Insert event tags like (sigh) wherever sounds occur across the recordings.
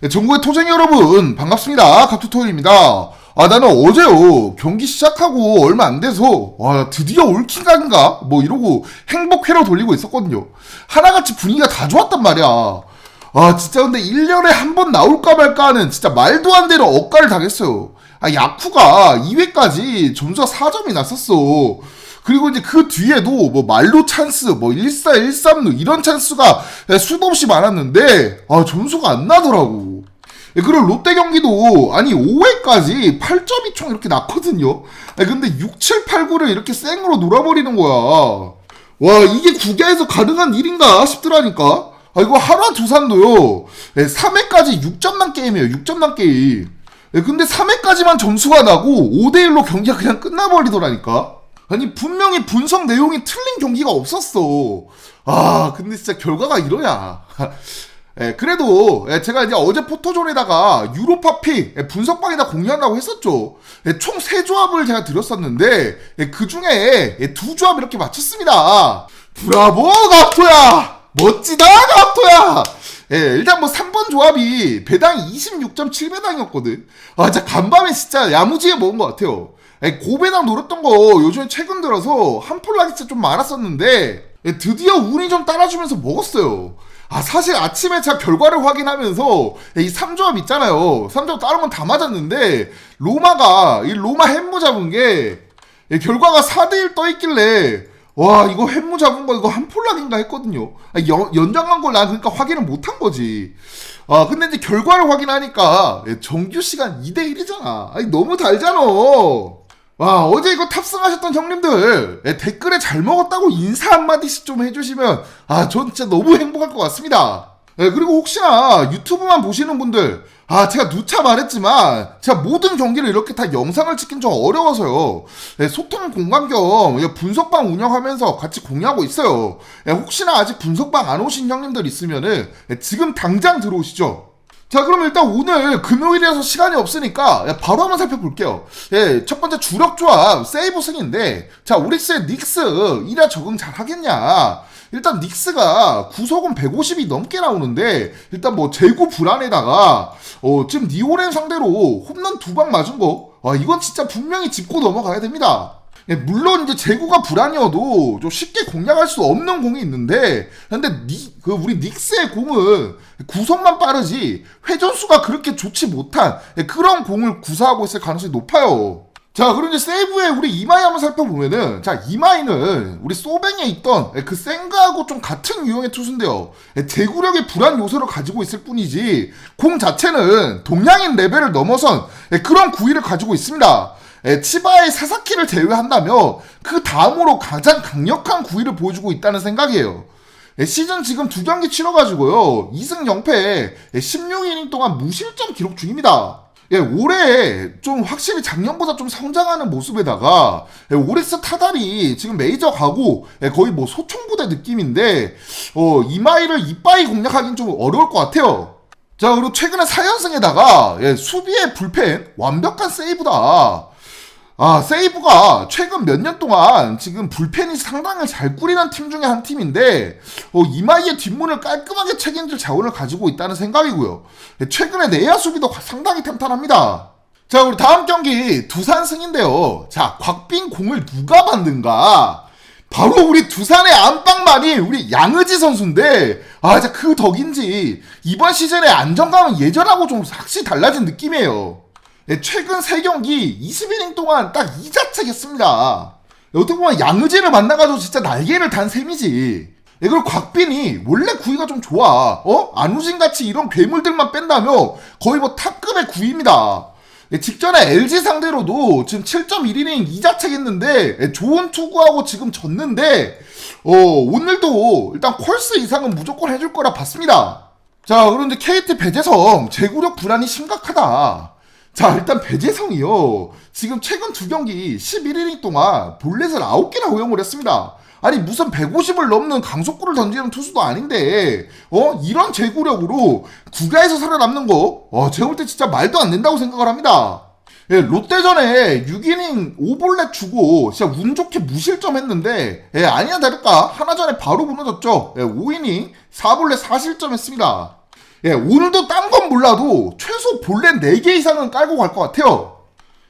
네, 전국의 토쟁이 여러분 반갑습니다. 카투토입니다. 아 나는 어제요 경기 시작하고 얼마 안 돼서 와 드디어 올킹각인가 뭐 이러고 행복회로 돌리고 있었거든요. 하나같이 분위기가 다 좋았단 말이야. 아 진짜 근데 1년에 한 번 나올까 말까 하는 진짜 말도 안 되는 억가를 당했어요. 아 야쿠가 2회까지 점수가 4점이 났었어. 그리고 이제 그 뒤에도 뭐 말로 찬스, 뭐 14, 13루 이런 찬스가 수도 없이 많았는데 아 점수가 안 나더라고. 예, 그리고 롯데 경기도 아니 5회까지 8점이 총 이렇게 났거든요. 아, 근데 6, 7, 8, 9를 이렇게 생으로 놀아버리는 거야. 와 이게 국야에서 가능한 일인가 싶더라니까. 아 이거 하나 두산도요. 3회까지 6점 난 게임이에요. 6점 난 게임. 예, 근데 3회까지만 점수가 나고 5대1로 경기가 그냥 끝나버리더라니까. 아니 분명히 분석 내용이 틀린 경기가 없었어. 아 근데 진짜 결과가 이러냐. (laughs) 예, 그래도 예, 제가 이제 어제 포토존에다가 유로파 픽 예, 분석방에다 공유한다고 했었죠. 예, 총 세 조합을 제가 드렸었는데 예, 그 중에 예, 두 조합 이렇게 맞췄습니다. 브라보 가토야 멋지다 가토야. 예, 일단 뭐 3번 조합이 배당 26.7배당이었거든. 아, 진짜 간밤에 진짜 야무지게 먹은 것 같아요. 예, 고배당 노렸던 거 요즘에 최근 들어서 진짜 좀 많았었는데 예, 드디어 운이 좀 따라주면서 먹었어요. 아, 사실 아침에 제가 결과를 확인하면서 이 3조합 있잖아요. 3조합 다른 건 다 맞았는데 로마가 이 로마 햄무 잡은 게 예, 결과가 4대1 떠있길래 와 이거 햄무 잡은 거 이거 한폴락인가 했거든요. 아, 연, 연장한 걸 난 그러니까 확인을 못한 거지. 아 근데 이제 결과를 확인하니까 예, 정규 시간 2대 1이잖아. 아니 너무 달잖아. 와 어제 이거 탑승하셨던 형님들 예, 댓글에 잘 먹었다고 인사 한마디씩 좀 해주시면 아 전 진짜 너무 행복할 것 같습니다. 예, 그리고 혹시나 유튜브만 보시는 분들 아 제가 누차 말했지만 제가 모든 경기를 이렇게 다 영상을 찍긴 좀 어려워서요. 예, 소통 공간 겸 예, 분석방 운영하면서 같이 공유하고 있어요. 예, 혹시나 아직 분석방 안 오신 형님들 있으면은 예, 지금 당장 들어오시죠. 자, 그럼 일단 오늘 금요일이라서 시간이 없으니까 예, 바로 한번 살펴볼게요. 예, 첫 번째 주력 조합 세이브 승인데, 자, 오릭스의 닉스 이라 적응 잘 하겠냐? 일단 닉스가 구속은 150이 넘게 나오는데, 일단 뭐 재고 불안에다가 어, 지금 니오렌 상대로 홈런 두 방 맞은 거, 아, 이건 진짜 분명히 짚고 넘어가야 됩니다. 예, 물론 이제 재고가 불안이어도 좀 쉽게 공략할 수 없는 공이 있는데 니, 그 우리 닉스의 공은 구속만 빠르지 회전수가 그렇게 좋지 못한 예, 그런 공을 구사하고 있을 가능성이 높아요. 자, 그럼 이제 세이브의 우리 이마이 한번 살펴보면은, 자, 이마이는 우리 소뱅에 있던 예, 그 생가하고 좀 같은 유형의 투수인데요. 예, 제구력의 불안 요소를 가지고 있을 뿐이지, 공 자체는 동양인 레벨을 넘어선 예, 그런 구위를 가지고 있습니다. 예, 치바의 사사키를 제외한다면 그 다음으로 가장 강력한 구위를 보여주고 있다는 생각이에요. 예, 시즌 지금 두 경기 치러가지고요. 2승 0패 16이닝 동안 무실점 기록 중입니다. 예, 올해 좀 확실히 작년보다 좀 성장하는 모습에다가 예, 오릭스 타달이 지금 메이저 가고 예, 거의 뭐 소총부대 느낌인데 어, 이마이를 이빠이 공략하기는 좀 어려울 것 같아요. 자 그리고 최근에 4연승에다가 예, 수비의 불펜 완벽한 세이브다. 아, 세이브가 최근 몇 년 동안 지금 불펜이 상당히 잘 꾸리는 팀 중에 한 팀인데, 어, 이마이의 뒷문을 깔끔하게 책임질 자원을 가지고 있다는 생각이고요. 예, 최근에 내야 수비도 상당히 탄탄합니다. 자, 우리 다음 경기 두산 승인데요. 자, 곽빈 공을 누가 만든가? 바로 우리 두산의 안방만이 우리 양의지 선수인데, 아, 진짜 그 덕인지, 이번 시즌의 안정감은 예전하고 좀 확실히 달라진 느낌이에요. 예, 최근 3경기 20이닝 동안 딱 2자책 했습니다. 어떻게 보면 양의지를 만나가지고 진짜 날개를 단 셈이지. 예, 그리고 곽빈이 원래 구위가 좀 좋아. 어? 안우진 같이 이런 괴물들만 뺀다면 거의 뭐 탑급의 구위입니다. 예, 직전에 LG 상대로도 지금 7.1이닝 2자책 했는데 예, 좋은 투구하고 지금 졌는데 어, 오늘도 일단 콜스 이상은 무조건 해줄 거라 봤습니다. 자, 그런데 KT 배재성 제구력 불안이 심각하다. 자, 일단 배재성이요. 지금 최근 두 경기 11이닝 동안 볼넷을 9개나 허용을 했습니다. 아니 무슨 150을 넘는 강속구를 던지는 투수도 아닌데 어 이런 제구력으로 국가에서 살아남는 거 어, 제가 볼 때 진짜 말도 안 된다고 생각을 합니다. 예, 롯데전에 6이닝 5볼넷 주고 진짜 운 좋게 무실점 했는데 예, 아니나 다를까 하나 전에 바로 무너졌죠. 예, 5이닝 4볼넷 4실점 했습니다. 예, 오늘도 딴 건 몰라도 최소 볼넷 4개 이상은 깔고 갈 것 같아요.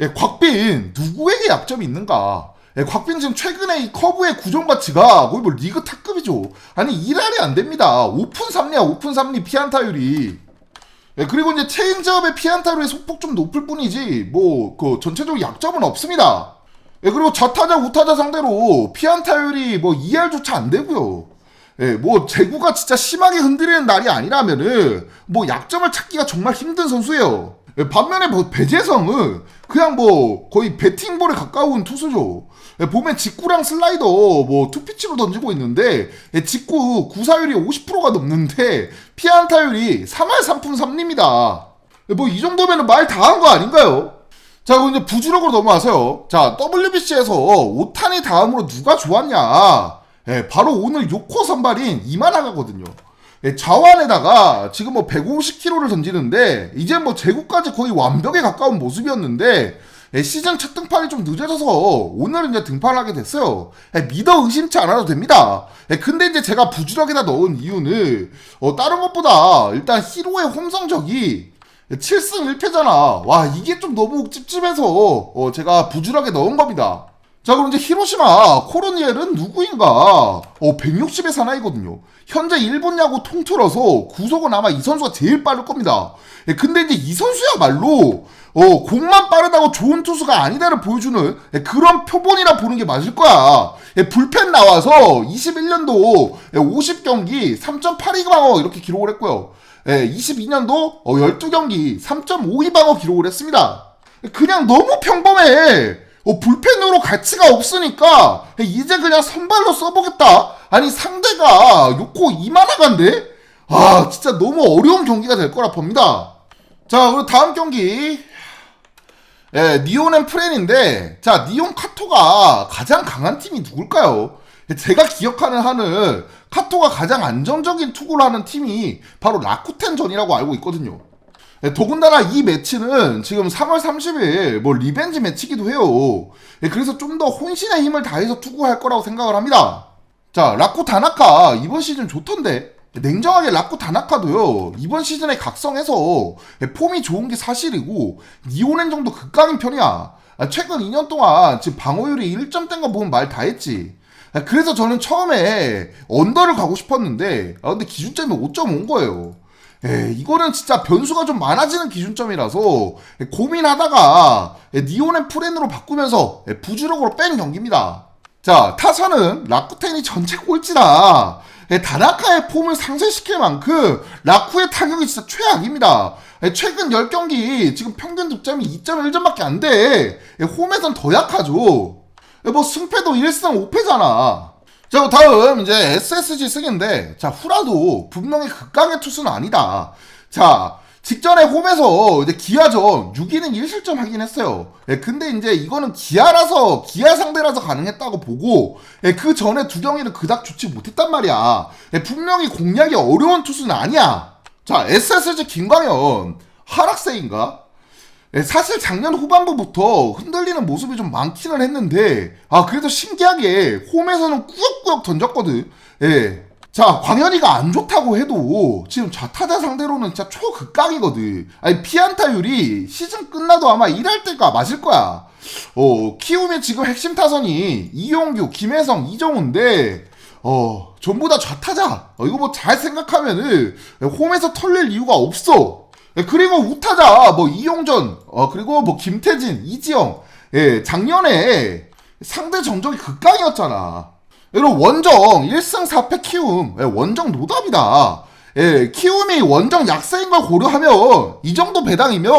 예, 곽빈 누구에게 약점이 있는가? 예, 곽빈 지금 최근에 이 커브의 구종 가치가 거의 뭐 리그 탑급이죠. 아니 일할이 안 됩니다. 오픈 3리야 오픈 3리 피안타율이. 예, 그리고 이제 체인지업의 피안타율의 속폭 좀 높을 뿐이지 뭐 그 전체적으로 약점은 없습니다. 예, 그리고 좌타자 우타자 상대로 피안타율이 뭐 2할조차 안 되고요. 예, 뭐 제구가 진짜 심하게 흔들리는 날이 아니라면은 뭐 약점을 찾기가 정말 힘든 선수예요. 예, 반면에 뭐 배재성은 그냥 뭐 거의 배팅볼에 가까운 투수죠. 예, 보면 직구랑 슬라이더 뭐 투피치로 던지고 있는데 예, 직구 구사율이 50%가 넘는데 피안타율이 3할 3푼 3리입니다. 뭐이 정도면 말 다 한 거 아닌가요? 자, 그럼 이제 부주력으로 넘어가세요. 자, WBC에서 오탄이 다음으로 누가 좋았냐? 예, 바로 오늘 요코 선발인 이만하가거든요. 예, 자완에다가 지금 뭐 150km를 던지는데 이제 뭐 제구까지 거의 완벽에 가까운 모습이었는데 예, 시즌 첫 등판이 좀 늦어져서 오늘은 이제 등판하게 됐어요. 예, 믿어 의심치 않아도 됩니다. 예, 근데 이제 제가 부주력에다 넣은 이유는 어, 다른 것보다 일단 히로의 홈 성적이 7승 1패잖아. 와, 이게 좀 너무 찝찝해서 어, 제가 부주력에 넣은 겁니다. 자, 그럼 이제 히로시마 코로니엘은 누구인가? 어, 160의 사나이거든요. 현재 일본 야구 통틀어서 구속은 아마 이 선수가 제일 빠를 겁니다. 예, 근데 이제 이 선수야말로 어, 공만 빠르다고 좋은 투수가 아니다를 보여주는 예, 그런 표본이라 보는 게 맞을 거야. 예, 불펜 나와서 21년도 50경기 3.82 방어 이렇게 기록을 했고요. 예, 22년도 12경기 3.52 방어 기록을 했습니다. 그냥 너무 평범해. 어, 불펜으로 가치가 없으니까 이제 그냥 선발로 써보겠다. 아니 상대가 요코 이만하간데? 아 진짜 너무 어려운 경기가 될 거라 봅니다. 자 그리고 다음 경기 예, 니온 앤 프렌인데 자 니온 카토가 가장 강한 팀이 누굴까요? 제가 기억하는 한은 카토가 가장 안정적인 투구를 하는 팀이 바로 라쿠텐전이라고 알고 있거든요. 예, 더군다나 이 매치는 지금 3월 30일 뭐 리벤지 매치기도 해요. 예, 그래서 좀 더 혼신의 힘을 다해서 투구할 거라고 생각을 합니다. 자, 라쿠 다나카 이번 시즌 좋던데. 냉정하게 라쿠 다나카도요 이번 시즌에 각성해서 예, 폼이 좋은 게 사실이고 니오넨 정도 극강인 편이야 아, 최근 2년 동안 지금 방어율이 1점대인 거 보면 말 다 했지 아, 그래서 저는 처음에 언더를 가고 싶었는데 아 근데 기준점이 5.5인 거예요 에 이거는 진짜 변수가 좀 많아지는 기준점이라서 에, 고민하다가 에, 니온앤 프렌으로 바꾸면서 에, 부주력으로 뺀 경기입니다. 자 타선은 라쿠텐이 전체 꼴찌다. 에, 다나카의 폼을 상쇄시킬 만큼 라쿠의 타격이 진짜 최악입니다. 에, 최근 10경기 지금 평균 득점이 2.1점밖에 안 돼. 에, 홈에선 더 약하죠. 에, 뭐 승패도 1승 5패잖아. 자, 다음 이제 SSG 승인데 자 후라도 분명히 극강의 투수는 아니다. 자 직전에 홈에서 이제 기아전 6이닝 1실점 하긴 했어요. 예, 근데 이제 이거는 기아라서 기아 상대라서 가능했다고 보고 예, 그 전에 두 경기는 그닥 좋지 못했단 말이야. 예, 분명히 공략이 어려운 투수는 아니야. 자 SSG 김광현 하락세인가? 예, 사실 작년 후반부부터 흔들리는 모습이 좀 많기는 했는데 아 그래도 신기하게 홈에서는 꾸역꾸역 던졌거든. 예. 자 광현이가 안 좋다고 해도 지금 좌타자 상대로는 진짜 초극강이거든. 아니 피안타율이 시즌 끝나도 아마 일할 때가 맞을 거야. 어 키움의 지금 핵심 타선이 이용규 김혜성 이정우인데 어 전부 다 좌타자. 어, 이거 뭐 잘 생각하면은 홈에서 털릴 이유가 없어. 예, 그리고 우타자 뭐 이용전 어 그리고 뭐 김태진 이지영. 예 작년에 상대 전적이 극강이었잖아. 그리고 원정 1승 4패 키움. 예, 원정 노답이다. 예 키움이 원정 약세인 걸 고려하면 이 정도 배당이면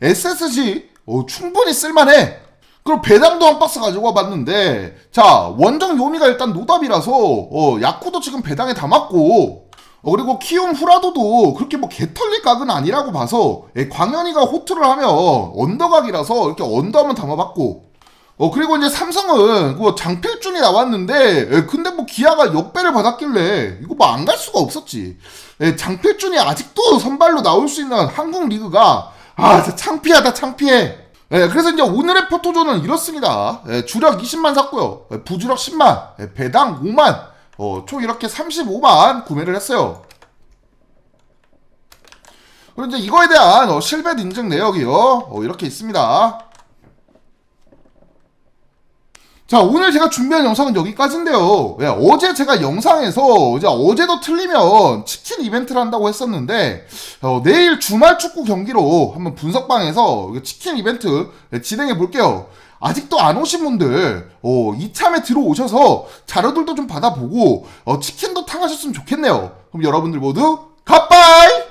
SSG 어, 충분히 쓸만해. 그리고 배당도 한 박스 가지고 와봤는데 자 원정 요미가 일단 노답이라서 어, 야쿠도 지금 배당에 담았고 어, 그리고 키움 후라도도 그렇게 뭐 개털릴 각은 아니라고 봐서 예, 광현이가 호투를 하면 언더각이라서 이렇게 언더 한번 담아봤고. 어 그리고 이제 삼성은 그 장필준이 나왔는데 예, 근데 뭐 기아가 역배를 받았길래 이거 뭐 안 갈 수가 없었지. 예, 장필준이 아직도 선발로 나올 수 있는 한국 리그가 아 진짜 창피하다 창피해. 예, 그래서 이제 오늘의 포토존은 이렇습니다. 예, 주력 20만 샀고요. 예, 부주력 10만 예, 배당 5만 어, 총 이렇게 35만 구매를 했어요. 이제 이거에 대한 어, 실벳 인증 내역이요. 어, 이렇게 있습니다. 자, 오늘 제가 준비한 영상은 여기까지인데요. 예, 어제 제가 영상에서 이제 어제도 틀리면 치킨 이벤트를 한다고 했었는데 어, 내일 주말 축구 경기로 한번 분석방에서 치킨 이벤트 예, 진행해 볼게요. 아직도 안 오신 분들 어, 이참에 들어오셔서 자료들도 좀 받아보고 어, 치킨도 탕하셨으면 좋겠네요. 그럼 여러분들 모두 갓바이!